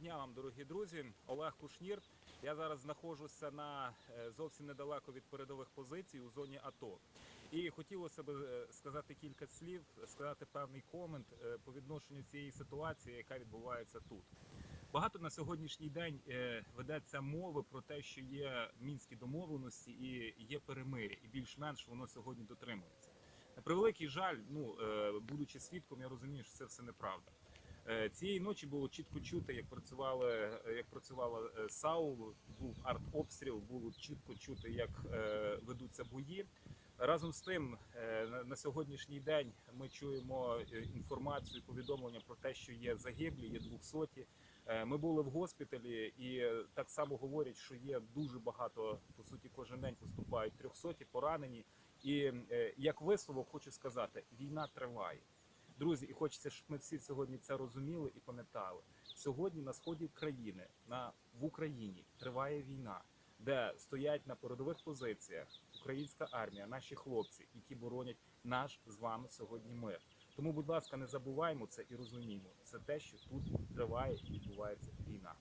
дня вам, дорогі друзі. Олег Кушнір. Я зараз знаходжуся на е, зовсім недалеко від передових позицій у зоні АТО. І хотілося б е, сказати кілька слів, сказати певний комент е, по відношенню цієї ситуації, яка відбувається тут. Багато на сьогоднішній день ведеться мови про те, що є мінські домовленості і є перемир'я, і більш-менш воно сьогодні дотримується. На превеликий жаль, ну будучи свідком, я розумію, що це все неправда. Е, Цієї ночі було чітко чути, як працювали, е, як працювала е, САУ, був артобстріл, було чітко чути, як ведуться бої. Разом з тим, на- сьогоднішній день ми чуємо інформацію, повідомлення про те, що є загиблі, є двохсоті. Ми були в госпіталі, і так само говорять, що є дуже багато, по суті, кожен день поступають трьохсоті, поранені. І як висновок хочу сказати, війна триває. Друзі, і хочеться, щоб ми всі сьогодні це розуміли і пам'ятали. Сьогодні на сході країни, на в Україні триває війна, де стоять на передових позиціях українська армія, наші хлопці, які боронять наш з вами сьогодні мир. Тому, будь ласка, не забуваймо це і розуміємо. Це те, що тут триває і відбувається війна.